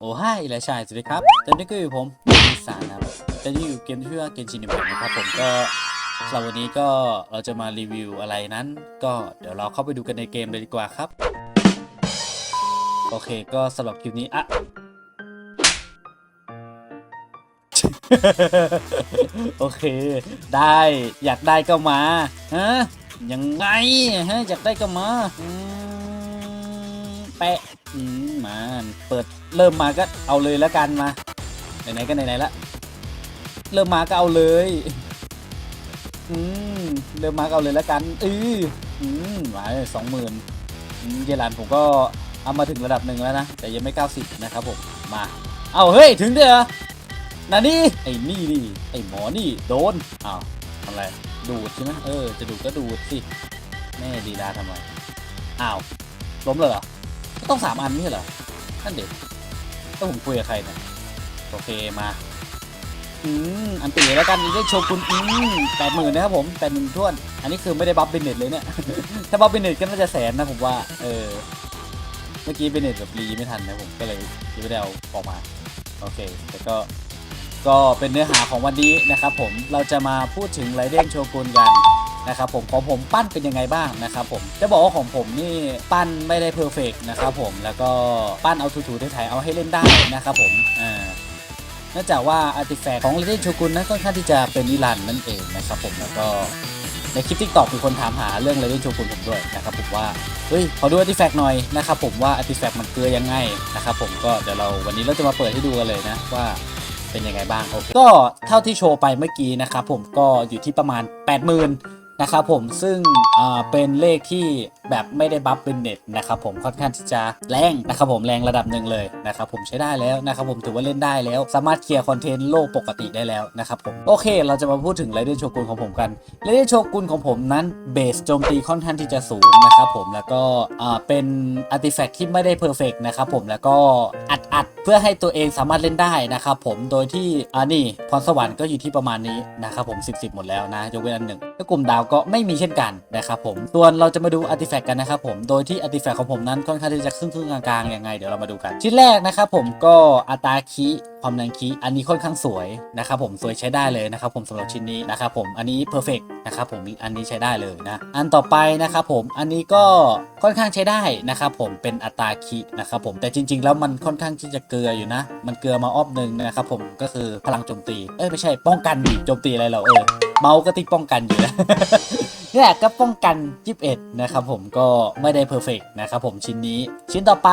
โอ้嗨และชายสวัสดีครับตอนนี้ก็อยู่ผมมีสารนะครับตอนนี้อยู่เกมที่ชื่อว่าเกมชินิเมะนะครับผมก็สำหรับวันนี้ก็เราจะมารีวิวอะไรนั้น ก็เดี๋ยวเราเข้าไปดูกันในเกมเลยดีกว่าครับ โอเคก็สำหรับคลิปนี้อะโอเค ได้อยากได้ก็มาฮะยังไงฮะอยากได้ก็มาอืม แปะอืมมาเปิดเริ่มมาก็เอาเลยแล้วกันมาไหนๆก็ไหนๆละเริ่มมาก็เอาเลยอืมเริ่มมาก็เอาเลยแล้วกันอืออืมหมายสองหมื่นเยลันผมก็เอามาถึงระดับหนึ่งแล้วนะแต่ยังไม่ 90 นะครับผมมาเอาเฮ้ยถึงเด้อนานี่ไอ้นี่นี่ไอ้หมอนี่โดนอ้าวทำอะไรดูดใช่ไหมเออจะดูดก็ดูดสิแม่ดีดาทำไมอ้าวล้มเลยเหรอ ต้องสามอันไม่ใช่เหรอ นั่นเด็กก็ผมคุยกับใครเนี่ยโอเคมา อืม อันตีแล้วกันได้โชกุนอืมแปดหมื่นนะครับผมแปดหมื่นท้วน อันนี้คือไม่ได้บัฟเบนเน็ตเลยเนี่ย ถ้าบัฟเบนเน็ตก็น่าจะแสนนะผมว่า เออ เมื่อกี้เบนเน็ตแบบรีไม่ทันนะผม ก็เลยยังไม่ได้เอาออกมา โอเค แต่ก็ ก็เป็นเนื้อหาของวันนี้นะครับผม เราจะมาพูดถึงไรเดนโชกุนกัน นะครับผมของผมปั้นเป็นยังไงบ้างนะครับผมจะบอกว่าของผมนี่ปั้นไม่ได้เพอร์เฟกนะครับผมแล้วก็ปั้นเอาถูๆไทยๆเอาให้เล่นได้นะครับผมอ่าเนื่องจากว่าอาร์ติแฟกต์ของไรเดนโชกุนนั้นค่อนข้างที่จะเป็นนิรันดร์นั่นเองนะครับผมแล้วก็ในคลิปทิกตอกมีคนถามหาเรื่องไรเดนโชกุนผมด้วยนะครับผมว่าเฮ้ยขอดูอาร์ติแฟกต์หน่อยนะครับผมว่าอาร์ติแฟกต์มันเกลือยังไงนะครับผมก็เดี๋ยวเราวันนี้เราจะมาเปิดให้ดูกันเลยนะว่าเป็นยังไงบ้างโอเคก็เท่าที่โชว์ไปเมื่อกี้นะครับผมก็อยู่ที่ประมาณ 80,000 นะครับผมซึ่งเป็นเลขที่ แบบไม่ได้บัฟเป็นเน็ตนะครับผมค่อนข้างที่จะแรงนะครับผมแรงระดับหนึ่งเลยนะครับผมใช้ได้แล้วนะครับผมถือว่าเล่นได้แล้ว สามารถเคลียร์คอนเทนต์โลกปกติได้แล้วนะครับผมโอเค เราจะมาพูดถึงไรเดนโชกุนของผมกันไรเดนโชกุนของผมนั้นเบสโจมตีค่อนข้างที่จะสูงนะครับผมแล้วก็อ่าเป็นอาร์ติแฟกต์ที่ไม่ได้เพอร์เฟกนะครับผมแล้วก็อัดอัดเพื่อให้ตัวเองสามารถเล่นได้นะครับผมโดยที่อ่านี่พรสวรรค์ก็อยู่ที่ประมาณนี้นะครับผม 10 10 หมดแล้วนะยกเว้นอันหนึ่งแล้วกลุ่มดาวก็ไม่มีเช่นกันนะครับผมส่วนเราจะมาดูอาร์ติแฟกต์กันนะครับผม โดยที่อาร์ติแฟกต์ของผมนั้นค่อนข้างที่จะครึ่งครึ่งๆกลางๆยังไงเดี๋ยวเรามาดูกัน ชิ้นแรกนะครับผมก็อัตราคีความแรงคีอันนี้ค่อนข้างสวยนะครับผมสวยใช้ได้เลยนะครับผมสำหรับชิ้นนี้นะครับผมอันนี้เพอร์เฟกนะครับผมอันนี้ใช้ได้เลยนะอันต่อไปนะครับผมอันนี้ก็ค่อนข้างใช้ได้นะครับผมเป็นอัตราคีนะครับผมแต่จริง ๆ แล้วมันค่อนข้างที่จะเกลืออยู่นะ มันเกลือมาออบหนึ่งนะครับผมก็คือพลังโจมตีเอ้ยไม่ใช่ป้องกันดิโจมตีอะไรเราเออเมาส์ก็ติดป้องกันอยู่นะ เนี่ยก็ป้องกัน 21 นะครับผมก็ไม่ได้เพอร์เฟกนะครับผมชิ้นนี้ชิ้นต่อไป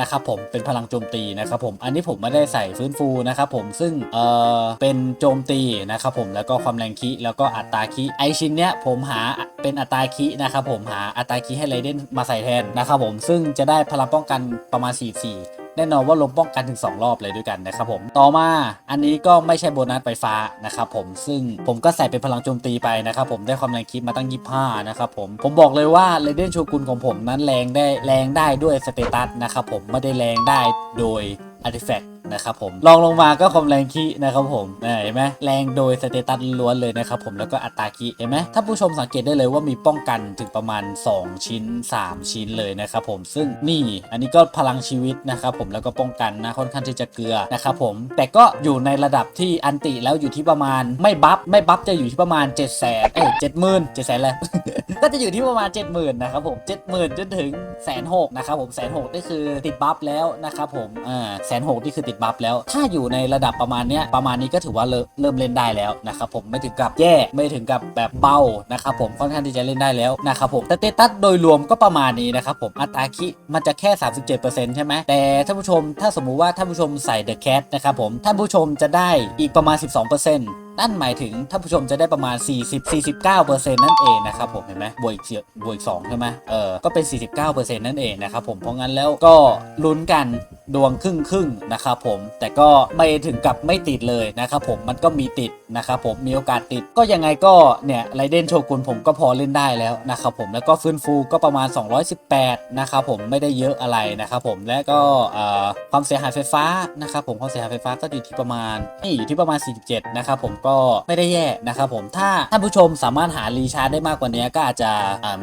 นะครับผมเป็นพลังโจมตีนะครับผมอันนี้ผมไม่ได้ใส่ฟื้นฟูนะครับผมซึ่งเออเป็นโจมตีนะครับผมแล้วก็ความแรงคิแล้วก็อัตราคิไอชิ้นเนี้ยผมหาเป็นอัตราคินะครับผมหาอัตราคิให้ไรเดนมาใส่แทนนะครับผมซึ่งจะได้พลังป้องกันประมาณ 44 แน่นอนว่าลมป้องกันถึง 2 รอบเลยด้วยกันนะครับผมต่อมาอันนี้ก็ไม่ใช่โบนัสไฟฟ้านะครับผมซึ่งผมก็ใส่เป็นพลังโจมตีไปนะครับผมได้ความแรงคิดมาตั้ง 25 นะครับผมผมบอกเลยว่าเลเดนโชกุนของผมนั้นแรงได้แรงได้ด้วยสเตตัสนะครับผมไม่ได้แรงได้โดยอาร์ติแฟกต์ นะครับผมลองลงมาก็ความแรงคีนะครับผมเห็นไหมแรงโดยสเตตัสล้วนเลยนะครับผมแล้วก็อัตราคีเห็นไหมถ้าผู้ชมสังเกตได้เลยว่ามีป้องกันถึงประมาณ 2 ชิ้น 3 ชิ้นเลยนะครับผมซึ่งนี่อันนี้ก็พลังชีวิตนะครับผมแล้วก็ป้องกันนะค่อนข้างที่จะเกลือนะครับผมแต่ก็อยู่ในระดับที่อันติแล้วอยู่ที่ประมาณไม่บัฟไม่บัฟจะอยู่ที่ประมาณ 7 0 0 0 0เอ้ยเจ็ดหมื่นเจ็ดแสนแล้ว ก็จะอยู่ที่ประมาณ 70,000นะครับผม70,000จนถึงแสนหกนะครับผมแสนหกนี่คือติดบัฟแล้วนะครับผมอ่าแสนหกนี่คือติดบัฟแล้ว ถ้าอยู่ในระดับประมาณเนี้ยประมาณนี้ก็ถือว่าเริ่มเล่นได้แล้วนะครับผมไม่ถึงกับแย่ไม่ถึงกับแบบเบานะครับผมค่อนข้างที่จะเล่นได้แล้วนะครับผมแต่เตตัสโดยรวมก็ประมาณนี้นะครับผมอัตราคิมันจะแค่ 37%ใช่ไหมแต่ท่านผู้ชมถ้าสมมุติว่าท่านผู้ชมใส่เดอะแคทนะครับผมท่านผู้ชมจะได้อีกประมาณ 12% นั่นหมายถึงท่านผู้ชมจะได้ประมาณ 40-49%นั่นเองนะครับผมเห็นไหมบวกอีกเสียบวกอีก2ใช่ไหมเออก็เป็น 49%นั่นเองนะครับผมเพราะงั้นแล้วก็ลุ้นกัน ดวงครึ่งครึ่งนะครับผมแต่ก็ไม่ถึงกับไม่ติดเลยนะครับผมมันก็มีติดนะครับผมมีโอกาสติดก็ยังไงก็เนี่ยไรเดนโชกุนผมก็พอเล่นได้แล้วนะครับผมแล้วก็ฟื้นฟูก็ประมาณ 218นะครับผมไม่ได้เยอะอะไรนะครับผมและก็ความเสียหายไฟฟ้านะครับผมความเสียหายไฟฟ้าก็อยู่ที่ประมาณนี่อยู่ที่ประมาณ 47นะครับผมก็ไม่ได้แย่นะครับผมถ้าท่านผู้ชมสามารถหารีชาร์จได้มากกว่านี้ก็อาจจะ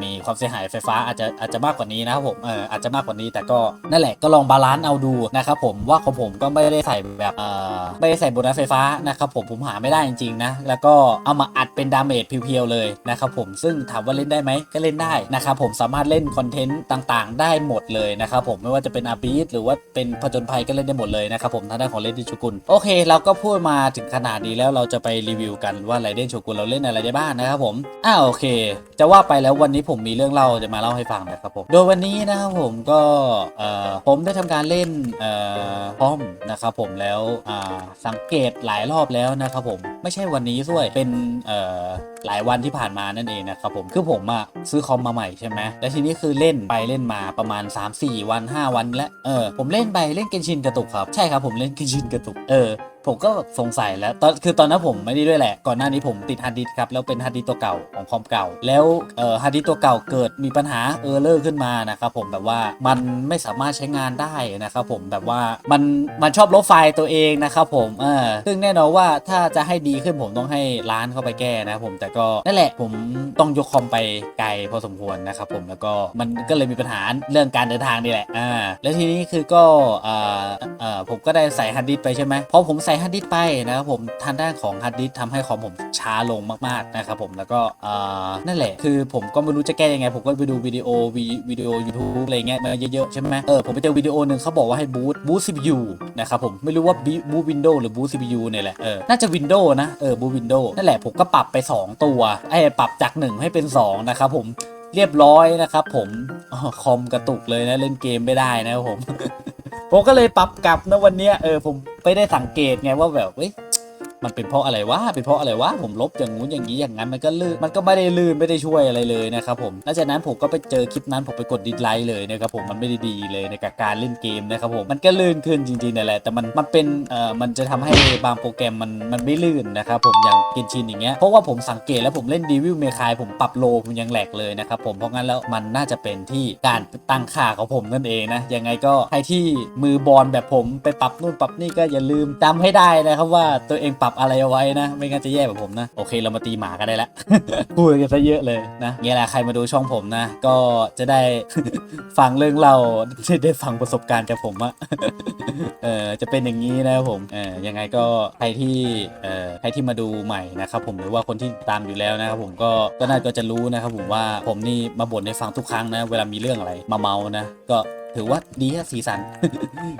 มีความเสียหายไฟฟ้าอาจจะอาจจะมากกว่านี้นะครับผมเอออาจจะมากกว่านี้แต่ก็นั่นแหละก็ลองบาลานซ์เอาดูนะครับผมว่าของผมก็ไม่ได้ใส่แบบเอ่อไม่ได้ใส่โบนัสไฟฟ้านะครับผมผมหาไม่ได้จริงๆนะแล้วก็เอามาอัดเป็นดาเมจเพียวๆเลยนะครับผมซึ่งถามว่าเล่นได้ไหมก็เล่นได้นะครับผมสามารถเล่นคอนเทนต์ต่างๆ ได้หมดเลยนะครับผมไม่ว่าจะเป็นอาร์พีหรือว่าเป็นผจญภัยก็เล่นได้หมดเลยนะครับผมทางด้านของเล่นดิชูกุลโอเค เราก็พูดมาถึงขนาดนี้แล้วเราจะไปรีวิวกันว่าไรเดนโชกุนเราเล่นอะไรได้บ้างนะครับผมอ้าวโอเค จะว่าไปแล้ววันนี้ผมมีเรื่องเล่าจะมาเล่าให้ฟังนะครับผมโดยวันนี้นะครับผมก็เอ่อผมได้ทำการเล่นพร้อมนะครับผมแล้วสังเกตหลายรอบแล้วนะครับผมไม่ใช่วันนี้ด้วยเป็นหลายวันที่ผ่านมานั่นเองนะครับผมคือผมอะซื้อคอมมาใหม่ใช่ไหมแล้วทีนี้คือเล่นไปเล่นมาประมาณ 3-4 วัน 5 วันและเออผมเล่นไปเล่นเกนชินกระตุกครับใช่ครับผมเล่นเกนชินกระตุกเออ ผมก็สงสัยแล้วตอนคือตอนนั้นผมไม่ได้ด้วยแหละ ก่อนหน้านี้ผมติดฮาร์ดดิสครับ แล้วเป็นฮาร์ดดิสตัวเก่าของคอมเก่า แล้วเอ่อฮาร์ดดิสตัวเก่าเกิดมีปัญหาเออร์เลอร์ขึ้นมานะครับผมแบบว่ามันไม่สามารถใช้งานได้นะครับผมแบบว่ามันมันชอบลบไฟล์ตัวเองนะครับผมเออซึ่งแน่นอนว่าถ้าจะให้ดีขึ้นผมต้องให้ร้านเข้าไปแก้นะครับผมแต่ก็นั่นแหละผมต้องยกคอมไปไกลพอสมควรนะครับผมแล้วก็มันก็เลยมีปัญหาเรื่องการเดินทางนี่แหละอ่าแล้วทีนี้คือก็อ่าอ่าผมก็ได้ใส่ฮาร์ดดิสไปใช่ไหมพอผมใส่ฮาร์ดดิสไปนะครับผมทางด้านของฮาร์ดดิสทำให้คอมผมช้าลงมากๆนะครับผมแล้วก็นั่นแหละ คือผมก็ไม่รู้จะแก้ยังไง ผมก็ไปดูวิดีโอวิวิดีโอ YouTube อะไรเงี้ยมาเยอะๆใช่ไหมเออผมไปเจอวิดีโอหนึ่งเขาบอกว่าให้บูตบูต CPU นะครับผมไม่รู้ว่าบูตวินโดว์หรือบูต CPU เนี่ยแหละเออน่าจะวินโดว์นะเออบูตวินโดว์นั่นแหละผมก็ปรับไป 2 ตัวไอ้ปรับจาก 1 ให้เป็น 2 นะครับผมเรียบร้อยนะครับผมคอมกระตุกเลยนะเล่นเกมไม่ได้นะครับผม ผมก็เลยปรับกลับนะวันเนี้ยเออผมไม่ได้สังเกตไงว่าแบบเฮ้ย มันเป็นเพราะอะไรวะเป็นเพราะอะไรวะผมลบอย่างงู้นอย่างนี้อย่างนั้นมันก็ลื่นมันก็ไม่ได้ลื่นไม่ได้ช่วยอะไรเลยนะครับผมหลังจากนั้นผมก็ไปเจอคลิปนั้นผมไปกดดิสไลค์เลยนะครับผมมันไม่ได้ดีเลยในการเล่นเกมนะครับผมมันก็ลื่นขึ้นจริงๆนั่นแหละแต่มันมันเป็นเอ่อมันจะทำให้บางโปรแกรมมันมันไม่ลื่นนะครับผมอย่างเกนชินอย่างเงี้ยเพราะว่าผมสังเกตแล้วผมเล่นดีวิวเมคายผมปรับโลผมยังแหลกเลยนะครับผมเพราะงั้นแล้วมันน่าจะเป็นที่การตั้งค่าของผมนั่นเองนะยังไงก็ใครที่มือบอลแบบผมไปปรับนู่นปรับนี่ก็อย่าลืมจำให้ได้นะครับว่าตัวเองปรับอะไรเอาไว้นะ ไม่งั้นจะแย่แบบผมนะ โอเคเรามาตีหมากันได้ละพูดกันซะเยอะเลยนะเงี้ยแหละใครมาดูช่องผมนะ ก็จะได้ฟังเรื่องเราได้ฟังประสบการณ์จากผมอะเออจะเป็นอย่างนี้นะผมเออยังไงก็ใครที่เออใครที่มาดูใหม่นะครับผมหรือว่าคนที่ตามอยู่แล้วนะครับผมก็ก็น่าก็จะรู้นะครับผมว่าผมนี่มาบ่นให้ฟังทุกครั้งนะ เวลามีเรื่องอะไรมาเมานะก็ ถือว่าดีอะสีสัน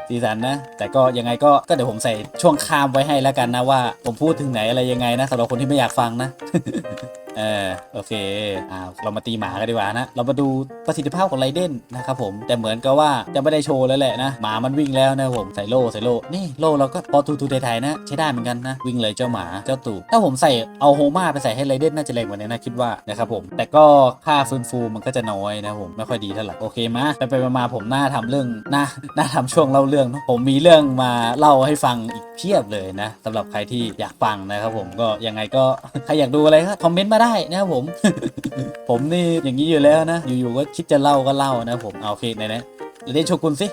สีสันนะ แต่ก็ยังไงก็ก็เดี๋ยวผมใส่ช่วงข้ามไว้ให้แล้วกันนะว่า ผมพูดถึงไหนอะไรยังไงนะสำหรับคนที่ไม่อยากฟังนะ เออโอเคอ่าเรามาตีหมากันดีกว่านะ เรามาดูประสิทธิภาพของไรเดนนะครับผมแต่เหมือนกับว่าจะไม่ได้โชว์แล้วแหละนะ หมามันวิ่งแล้วนะผมใส่โล่ใส่โล่นี่โล่เราก็พอทูทูไทยๆนะใช้ได้เหมือนกันนะ วิ่งเลยเจ้าหมาเจ้าตู่ถ้าผมใส่เอาโฮมาไปใส่ให้ไรเดนน่าจะแรงกว่านี้นะคิดว่านะครับผมแต่ก็ค่าฟื้นฟูมันก็จะน้อยนะผมไม่ค่อยดีเท่าไหร่โอเคมาไปไปมาผมน่าทำเรื่องน่าน่าทำช่วงเล่าเรื่องนะผมมีเรื่องมาเล่าให้ฟังอีกเพียบเลยนะสำหรับใครที่อยากฟังนะครับผมก็ยังไงก็ใครอยากดูอะไรก็คอมเมนต์มาได้นะครับผม ผมนี่อย่างนี้อยู่แล้วนะ อยู่ๆก็คิดจะเล่าก็เล่านะผมเอาโอเคไหนนะเรเดนโชกุนสิ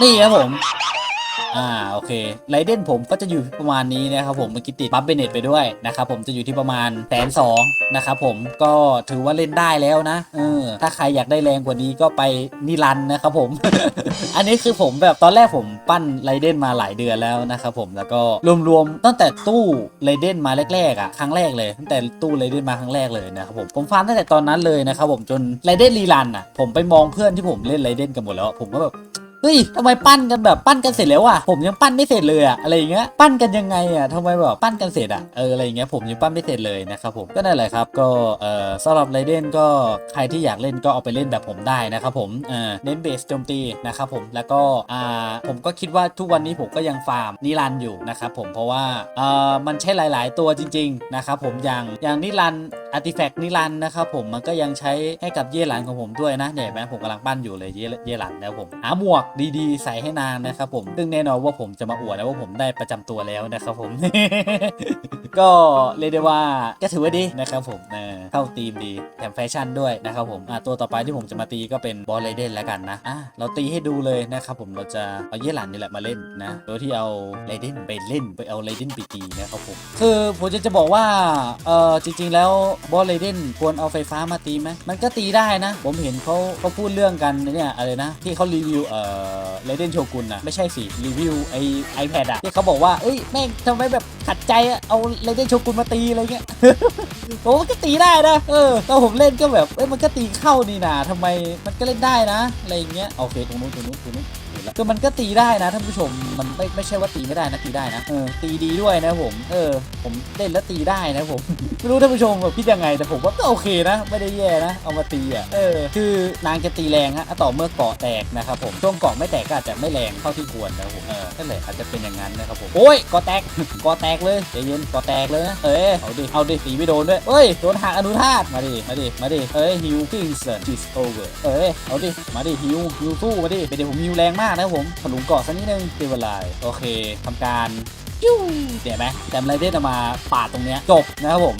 นี่ครับผม อ่าโอเคไรเดนผมก็จะอยู่ประมาณนี้นะครับผมเมื่อกี้ติดบัฟเบเน็ตไปด้วยนะครับผมจะอยู่ที่ประมาณแสนสองนะครับผมก็ถือว่าเล่นได้แล้วนะเออถ้าใครอยากได้แรงกว่านี้ก็ไปนิรันนะครับผม อันนี้คือผมแบบตอนแรกผมปั้นไรเดนมาหลายเดือนแล้วนะครับผมแล้วก็รวมๆตั้งแต่ตู้ไรเดนมาแรกๆอะครั้งแรกเลยตั้งแต่ตู้ไรเดนมาครั้งแรกเลยนะครับผมผมฟาร์มตั้งแต่ตอนนั้นเลยนะครับผมจนไรเดนรีรันอะผมไปมองเพื่อนที่ผมเล่นไรเดนกันหมดแล้วผมก็แบบ เฮ้ยทำไมปั้นกันแบบปั้นกันเสร็จแล้วอะผมยังปั้นไม่เสร็จเลยอะอะไรอย่างเงี้ยปั้นกันยังไงอะทำไมแบบปั้นกันเสร็จอะเอออะไรอย่างเงี้ยผมยังปั้นไม่เสร็จเลยนะครับผมก็นั่นแหละครับก็เออสำหรับไรเดนก็ใครที่อยากเล่นก็เอาไปเล่นแบบผมได้นะครับผมเออเน้นเบสโจมตีนะครับผมแล้วก็อ่าผมก็คิดว่าทุกวันนี้ผมก็ยังฟาร์มนิรันอยู่นะครับผมเพราะว่าเอ่อมันใช้หลาย ๆ ตัวจริง ๆ นะครับผมอย่างอย่างนิรันอาร์ติแฟกต์นิรันนะครับผมมันก็ยังใช้ให้กับเย่หลันของผมด้วยนะเนี่ยเห็นไหมผมกำลังปั้นอยู่เลยเย่เย่หลันนะผมหาหมวกดีๆ ใส่ให้นางนะครับผมซึ่งแน่นอนว่าผมจะมาอวดนะว่าผมได้ประจำตัวแล้วนะครับผม ก็เรียกได้ว่าก็ถือว่าดีนะครับผมเออเข้าธีมดีแถมแฟชั่นด้วยนะครับผมอะตัวต่อไปที่ผมจะมาตีก็เป็นบอลเลเดนแล้วกันนะอะเราตีให้ดูเลยนะครับผมเราจะเอาเย่หลันนี่แหละมาเล่นนะโดยที่เอาเลเดนไปเล่นไปเอาเลเดนไปตีนะครับผมคือผมจะจะบอกว่าเออจริง ๆ แล้วบอลเลเดนควรเอาไฟฟ้ามาตีไหมมันก็ตีได้นะ ผมเห็นเขาเขาพูดเรื่องกันเนี่ยอะไรนะ ที่เขารีวิวเอ่อเลเดนโชกุนนะไม่ใช่สิ รีวิวไอไอแพดอะที่เขาบอกว่า เอ้ย แม่งทำไมแบบขัดใจอะเอาเลเดนโชกุนมาตีอะไรเงี้ยโอ้มันก็ตีได้นะ เออตอนผมเล่นก็แบบ เอ้ย มันก็ตีเข้านี่นาทำไมมันก็เล่นได้นะ อะไรเงี้ย โอเค ตรงนู้นตรงนู้นตรงนู้น คือมันก็ตีได้นะท่านผู้ชมมันไม่ไม่ใช่ว่าตีไม่ได้นะตีได้นะเออตีดีด้วยนะผม เออ ผมเล่นแล้วตีได้นะผมไม่รู้ท่านผู้ชมแบบคิดยังไงแต่ผมว่าก็โอเคนะ ไม่ได้แย่นะ เอามาตีอะเออ คือนางจะตีแรงฮะต่อเมื่อเกาะแตกนะครับผมช่วงเกาะไม่แตกก็อาจจะไม่แรงเท่าที่ควรนะผมเออนั่นแหละอาจจะเป็นอย่างนั้นนะครับผมโอ้ยเกาะแตกเกาะแตกเลยใจเย็นเกาะแตกเลยนะเอ้ยเอาดิเอาดิตีไม่โดนด้วยเอ้ยโดนหักอนุธาตมาดิมาดิมาดิเอ้ยฮิวกิ้งเซอร์จิสโอเวอร์เอ้ยเอาดิมาดิฮิวฮิวสู้มาดิเดี๋ยวผมฮิวแรงมากนะครับผมถลุงเกาะสักนิดนึงเดเวลไลโอเคทำการยุ่งเดี๋ยวไหมแต่ไรเดนเอามาปาดตรงเนี้ยจบนะครับผม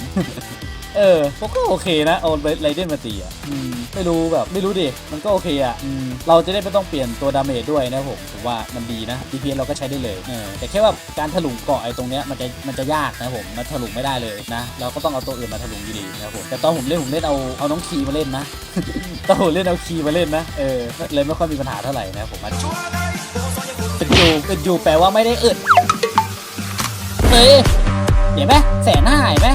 เออผมก็โอเคนะเอาไรเดนมาตีอะอืมไม่รู้แบบไม่รู้ดิมันก็โอเคอะอืมเราจะได้ไม่ต้องเปลี่ยนตัวดาเมจด้วยนะครับผมผมว่ามันดีนะ DPS เราก็ใช้ได้เลยเออแต่แค่ว่าการถลุงเกาะไอ้ตรงเนี้ยมันจะมันจะยากนะครับผมมันถลุงไม่ได้เลยนะเราก็ต้องเอาตัวอื่นมาถลุงอยู่ดีนะครับผมแต่ตอนผมเล่นผมเล่นเอาเอาน้องคีมาเล่นนะ ตอนผมเล่นเอาคีมาเล่นนะเออเลยไม่ค่อยมีปัญหาเท่าไหร่นะครับผมเป็นยูเป็นยูแปลว่าไม่ได้อึดเฮ้ยเห็นไหมแสนห้าเห็นไหม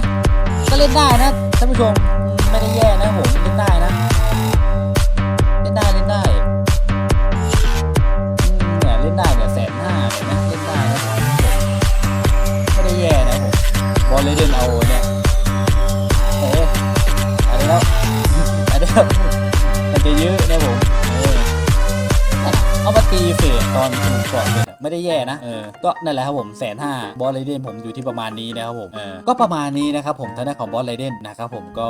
ก็เล่นได้นะท่านผู้ชมไม่ได้แย่นะผมเล่นได้นะ เล่นได้เล่นได้เนี่ยเล่นได้เนี่ยแสนห้าเลยนะเล่นได้นะไม่ได้แย่นะผมบอลเลยเดินเอา ไม่ได้แย่นะเออก็นั่นแหละครับผมแสนห้าบอลเลเดนผมอยู่ที่ประมาณนี้นะครับผมเออก็ประมาณนี้นะครับผมทางด้านของบอลเลเดนนะครับผมก็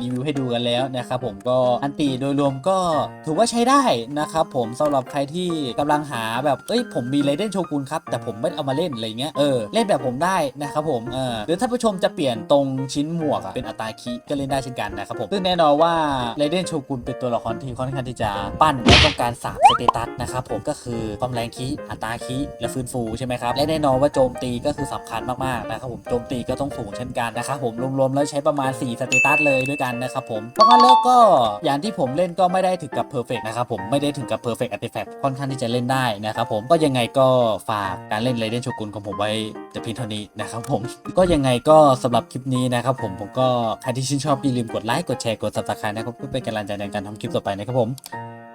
รีวิวให้ดูกันแล้วนะครับผมก็อันตีโดยรวมก็ถือว่าใช้ได้นะครับผมสำหรับใครที่กำลังหาแบบเอ้ยผมมีเลเดนโชกุนครับแต่ผมไม่ได้เอามาเล่นอะไรเงี้ยเออเล่นแบบผมได้นะครับผมเออหรือถ้าผู้ชมจะเปลี่ยนตรงชิ้นหมวกอะเป็นอัตราคิก็เล่นได้เช่นกันนะครับผมซึ่งแน่นอนว่าเลเดนโชกุนเป็นตัวละครที่ค่อนข้างที่จะปั้นและต้องการ3สเตตัสนะครับผมก็คือความแรงคิอัตราคิและฟื้นฟูใช่ไหมครับ และแน่นอนว่าโจมตีก็คือสำคัญมากๆนะครับผมโจมตีก็ต้องสูงเช่นกันนะครับผมรวมๆแล้วใช้ประมาณ 4 สเตตัสเลยด้วยกันนะครับผมเพราะงั้นแล้วก็อย่างที่ผมเล่นก็ไม่ได้ถึงกับเพอร์เฟกนะครับผมไม่ได้ถึงกับเพอร์เฟกต์อัติแฟกค่อนข้างที่จะเล่นได้นะครับผมก็ยังไงก็ฝากการเล่นเลเดนโชกุนของผมไว้แต่เพียงเท่านี้นะครับผมก็ยังไงก็สำหรับคลิปนี้นะครับผมผมก็ใครที่ชื่นชอบอย่าลืมกดไลค์กดแชร์กด subscribe นะครับเพื่อเป็นกำลังใจในการทำคลิปต่อไปนะครับผม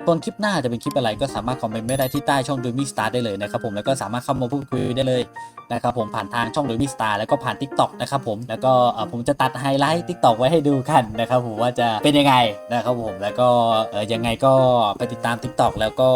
ส่วนคลิปหน้าจะเป็นคลิปอะไรก็สามารถคอมเมนต์ไม่ได้ที่ใต้ช่อง d o มี่สตาร์ได้เลยนะครับผมแล้วก็สามารถเข้ามาพูดคุยได้เลยนะครับผมผ่านทางช่อง d o มี่สตาร์แล้วก็ผ่าน Tik t o อกนะครับผมแล้วก็ผมจะตัดไฮไลท์ Tik t o อกไว้ให้ดูกันนะครับผมว่าจะเป็นยังไงนะครับผมแล้วก็ยังไงก็ไปติดตาม Tik t o อกแล้วก็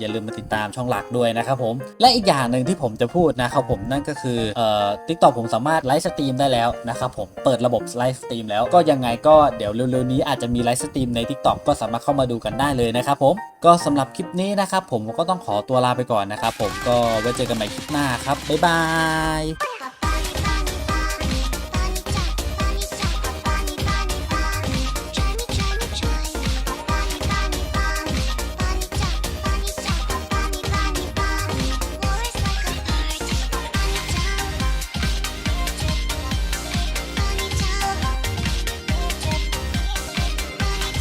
อย่าลืมมาติดตามช่องหลักด้วยนะครับผมและอีกอย่างหนึ่งที่ผมจะพูดนะครับผมนั่นก็คือเอ่อ Tik t o อกผมสามารถไลฟ์สตรีมได้แล้วนะครับผมเปิดระบบไลฟ์สตรีมแล้วก็ยังไงก็เดี๋ยวเร็วๆนี้อาจจะมีไลฟ์สตรีมใน Tik t o อกก็สามารถเข้ามาดูกันได้เลยนะครับผมก็สำหรับคลิปนี้นะครับ ผมก็ต้องขอตัวลาไปก่อนนะครับ ผมก็ไว้เจอกันใหม่คลิปหน้าครับบ๊ายบาย